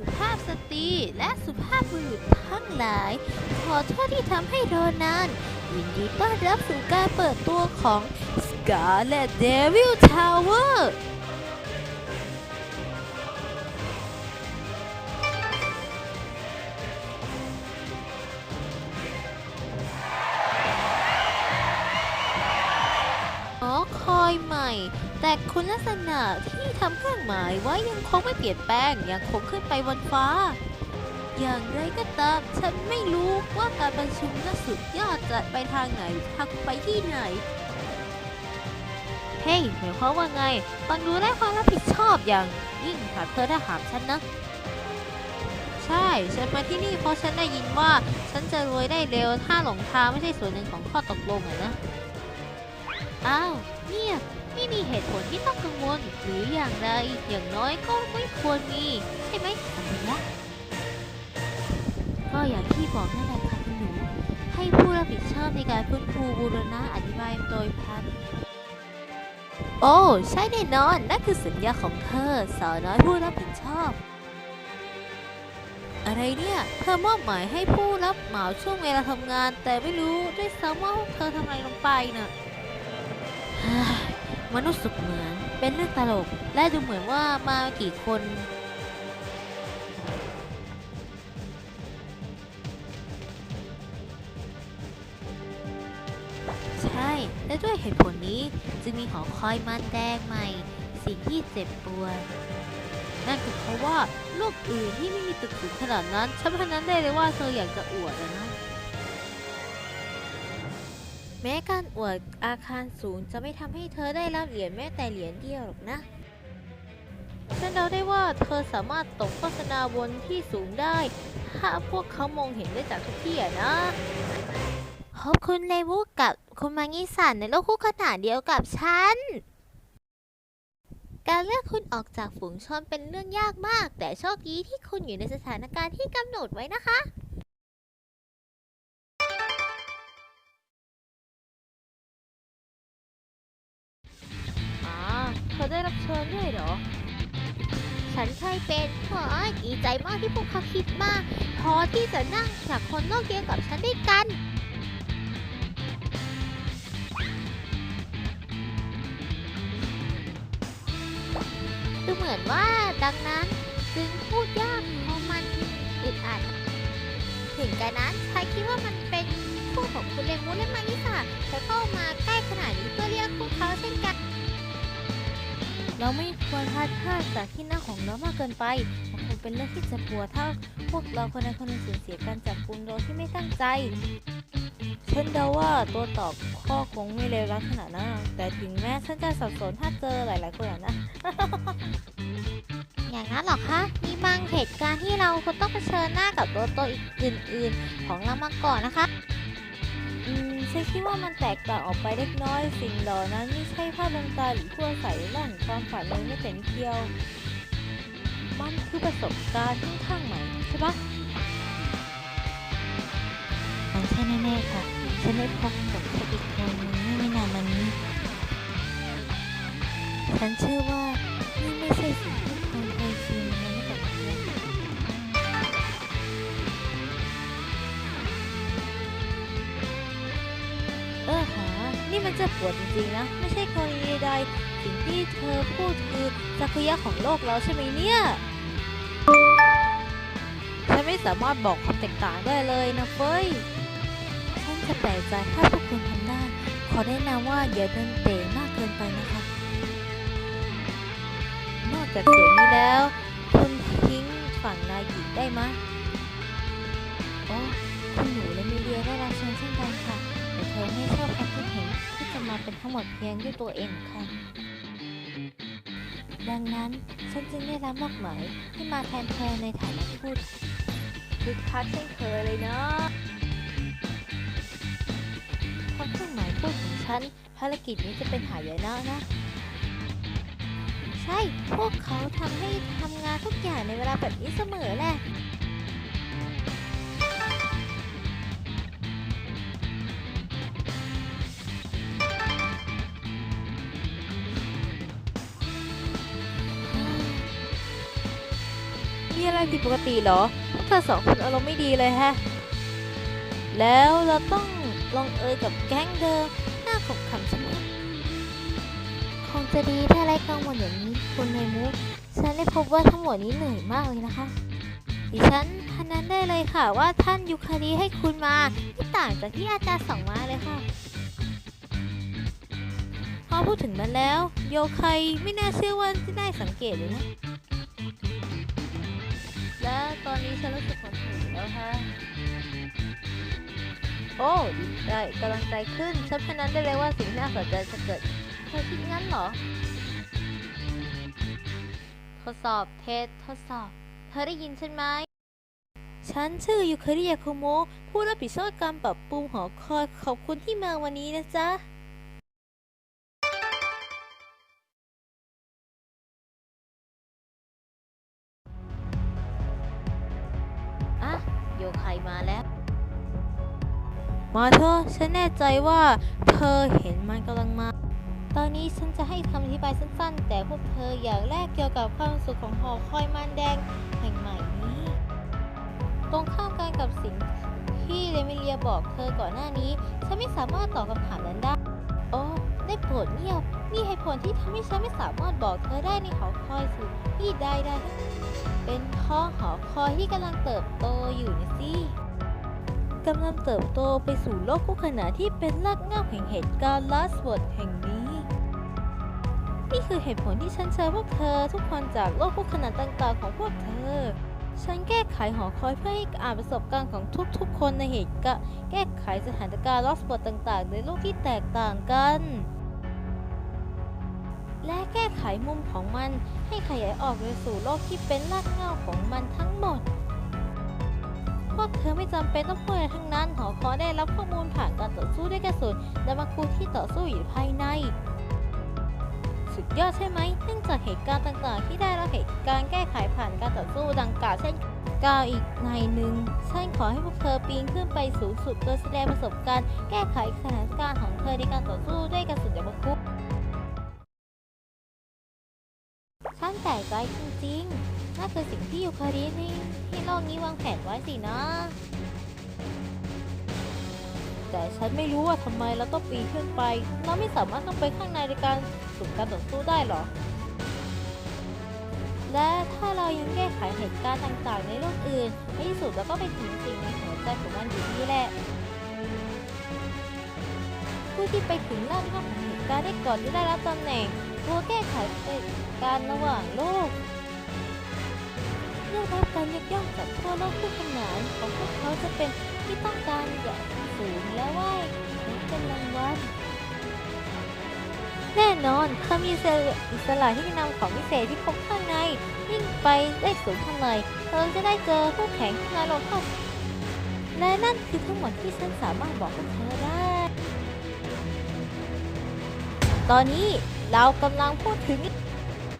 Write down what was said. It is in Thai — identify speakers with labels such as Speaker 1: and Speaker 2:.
Speaker 1: สุภาพสตรีและสุภาพบุรุษทั้งหลาย ขอโทษที่ทำให้รอนาน ยินดีต้อนรับสู่การเปิดตัวของ Scarlet Devil Tower หอคอยใหม่ แต่คุณลักษณะที่ทำเครื่องหมายไว้ยังคงไม่เปลี่ยนแปลงยังคงขึ้นไปบนฟ้า อย่างไรก็ตามฉันไม่รู้ว่าการประชุมน่าสุดยอดจะไปทางไหนทางไปที่ไหน เฮ้ยหมายความว่าไงฟังดูได้ความรับผิดชอบอย่างยิ่งหากเธอถ้าถามฉันนะ ใช่ ฉันมาที่นี่เพราะฉันได้ยินว่าฉันจะรวยได้เร็วถ้าหลงทางไม่ใช่ส่วนหนึ่งของข้อตกลงอะนะ อ้าวเนี่ย ไม่มีเหตุผลที่ต้องกังวลหรืออย่างไร อย่างน้อยก็ไม่ควรมีใช่ไหมสัญญาก็อย่างที่บอกนั่นแหละค่ะคุณหนู ให้ผู้รับผิดชอบในการฟื้นฟูบูรณะอธิบายโดยพันโอ้ใช่แน่นอนนั่นคือสัญญาของเธอสาวน้อยผู้รับผิดชอบ อะไรเนี่ย เธอมอบหมายให้ผู้รับเหมาช่วงเวลาทำงาน แต่ไม่รู้ด้วยซ้ำว่าเธอทำอะไรลงไปน่ะ มันรู้สึกเหมือน เป็นเรื่องตลก และดูเหมือนว่ามากี่คนใช่ และด้วยเหตุผลนี้จึงมีหอคอยมันแดงใหม่ สิ่งที่เจ็บปวดนั่นก็เพราะว่าโลกอื่นที่ไม่มีตึกสูงขนาดนั้นฉันพนันได้เลยว่าเธออยากจะอวดนะ แม้การอวดอาคารสูงจะไม่ทำให้เธอได้รับเหรียญแม้แต่เหรียญเดียวหรอกนะฉันเดาได้ว่าเธอสามารถตกโฆษณาบนที่สูงได้ ถ้าพวกเขามองเห็นได้จากทุกที่อะนะขอบคุณเลวูกับคุณมางิสันในโลกคู่ขนานเดียวกับฉัน การเลือกคุณออกจากฝูงชนเป็นเรื่องยากมาก แต่โชคดีที่คุณอยู่ในสถานการณ์ที่กำหนดไว้นะคะ ได้รับเชิญด้วยเหรอ ฉันเคยเป็นเฮ้ยดีใจมากที่พวกเขาคิดมาก พอที่จะนั่งจากคนโลกเดียวกับฉันด้วยกัน ดูเหมือนว่าดังนั้นจึงพูดยากเพราะมันอึดอัด ถึงกระนั้นใครคิดว่ามันเป็นคู่ของคุณเลมูและมานิสาจะเข้ามาใกล้ขนาดนี้เพื่อเรียกพวกเขาเช่นกัน เราไม่ควรพลาดพลาดจากที่หน้าของเรามากเกินไป มันคงเป็นเรื่องที่เจะปวดถ้าพวกเราคนใดคนหนึ่งสูญเสียการจับกุมโดยที่ไม่ตั้งใจฉันเดาว่าตัวตอบข้อคงไม่เลวร้ายขนาดนั้นแต่ถึงแม้ฉันจะสับสนถ้าเจอหลายๆคนนะ อย่างนั้นหรอคะ มีบางเหตุการณ์ที่เราควรต้องเผชิญหน้ากับตัวตนอีกอื่น ๆ ของเรามาก่อนนะคะ มฉันคิดว่ามันแตกต่างออกไปเล็กน้อย สิ่งเหล่านั้นไม่ใช่ภาพลวงตาหรือผู้อาศัยแหล่งความฝันเลยไม่แต่นิดเดียว มันคือประสบการณ์ค่อนข้างใหม่ใช่ปะมันใช่แน่ๆค่ะ ฉันได้พบกับคนอีกคนนึงไม่นานมานี้ ฉันเชื่อว่า มันจะปวดจริงๆนะ ไม่ใช่กรณีใดสิ่งที่เธอพูดคือจักรยาของโลกเราใช่ไหมเนี่ยฉันไม่สามารถบอกความแตกต่างได้เลยนะเฟยฉันจะแปลกใจถ้าพวกคุณทำได้ ขอแนะนำว่าอย่าเดินเตะมากเกินไปนะคะ นอกจากเสียงนี้แล้ว คุณทิ้งฝั่งนายหญิงได้ไหมโอ้คุณหนูและมีเดียได้รับเชิญเช่นกันค่ะแต่เธอไม่ชอบความคิดเห็น จะมาเป็นทั้งหมดเพียงด้วยตัวเองค่ะดังนั้นฉันจึงได้รับมอบหมายให้มาแทนเธอในฐานะทูตคึกคักเช่นเคยเลยเนาะเพราะเครื่องหมายพูดของฉันภารกิจนี้จะเป็นหายนะนะ ใช่ พวกเขาทำให้ทำงานทุกอย่างในเวลาแบบนี้เสมอแหละ มีอะไรผิดปกติเหรอ พวกเธอสองคนอารมณ์ไม่ดีเลยแฮะ แล้วเราต้องลงเอยกับแก๊งเดิมหน้าขบขันใช่ไหมคงจะดีถ้าไร้กังวลอย่างนี้คุณในมุกฉันได้พบว่าทั้งหมดนี้เหนื่อยมากเลยนะคะ ดิฉันพนันได้เลยค่ะว่าท่านยูคารีให้คุณมาไม่ต่างจากที่อาจารย์สั่งมาเลยค่ะ พอพูดถึงมันแล้ว โยไคไม่น่าเชื่อว่าจะได้สังเกตเลยนะ แล้วค่ะโอ้ดีได้กำลังใจขึ้นฉันพนันได้เลยว่าสิ่งที่น่าสนใจจะเกิดเธอคิดงั้นเหรอ ทดสอบเทสทดสอบ เธอได้ยินฉันไหม ฉันชื่อยูคาริยาโคโมะผู้รับผิดชอบการปรับปรุงหอคอยขอบคุณที่มาวันนี้นะจ๊ะ โยไคมาแล้วมาเธอะฉันแน่ใจว่าเธอเห็นมันกำลังมา ตอนนี้ฉันจะให้คำอธิบายสั้นๆ แต่พวกเธออย่างแรกเกี่ยวกับความสุขของหอคอยมันแดงแห่งใหม่นี้ ตรงข้ามกันกับสิ่งที่เรมิเลียบอกเธอก่อนหน้านี้ ฉันไม่สามารถตอบคำถามนั้นได้ โอ้ได้โปรดเงียบ นี่เหตุผลที่ทำให้ฉันไม่สามารถบอกเธอได้ในหอคอยสุดที่ใดได้ เป็นเพราะหอคอยที่กำลังเติบโตอยู่นะสิกำลังเติบโตไปสู่โลกคู่ขนานที่เป็นรากเหง้าแห่งเหตุการณ์ลาสวดแห่งนี้ นี่คือเหตุผลที่ฉันเชิญพวกเธอทุกคนจากโลกคู่ขนานต่างๆของพวกเธอ ฉันแก้ไขหอคอยเพื่อให้อ่านประสบการณ์ของทุกๆ คนในเหตุการณ์แก้ไขสถานการณ์ลอสวดต่างๆ ในโลกที่แตกต่างกัน และแก้ไขมุมของมันให้ขยายออกไปสู่โลกที่เป็นรากเหง้าของมันทั้งหมด พวกเธอไม่จำเป็นต้องพูดอะไรทั้งนั้น หอคอยได้รับข้อมูลผ่านการต่อสู้ด้วยกระสุนและมาคูที่ต่อสู้อยู่ภายใน สุดยอดใช่ไหมเนื่องจากเหตุการณ์ต่างๆ ที่ได้รับเหตุการณ์แก้ไขผ่านการต่อสู้ดังกล่าวเช่นกล่าวอีกในหนึ่งฉันขอให้พวกเธอปีนขึ้นไปสูงสุดโดยแสดงประสบการณ์แก้ไขสถานการณ์ของเธอในการต่อสู้ด้วยกระสุนยามาคุฉั ลกใจจริงๆนั่นคือสิ่งที่ยูคารินี่ที่โลกนี้วางแผนไว้สินะ แต่ฉันไม่รู้ว่าทำไมเราต้องปีนขึ้นไป เราไม่สามารถเข้าไปข้างในในการสุ่การต่อสู้ได้หรอ และถ้าเรายังแก้ไขเหตุการณ์ต่างๆ ในโลกอื่นในที่สุดเราก็ไปถึงสิ่งในหัวใจของมันอยู่นี่แหละ ผู้ที่ไปถึงรากเหง้าของเหตุ การได้ก่อนจะได้รับตำแหน่งตัวแก้ไขเหตุการระหว่างโลกเรื่องรับการยกย่องจากทั่วโลกคู่ขนานของพวกเขาจะเป็นที่ต้องการอย่างสูงและไหว่าเป็นรางวัลแน่นอนเขามีเซลล์อิสระที่นำของพิเศษที่พบข้างในยิ่งไปได้สูงเท่าไหร่เธอจะได้เจอผู้แข่งที่น้อยลงเท่าและนั่นคือทั้งหมดที่ฉันสามารถบอกกับเธอได้ ตอนนี้เรากำลังพูดถึง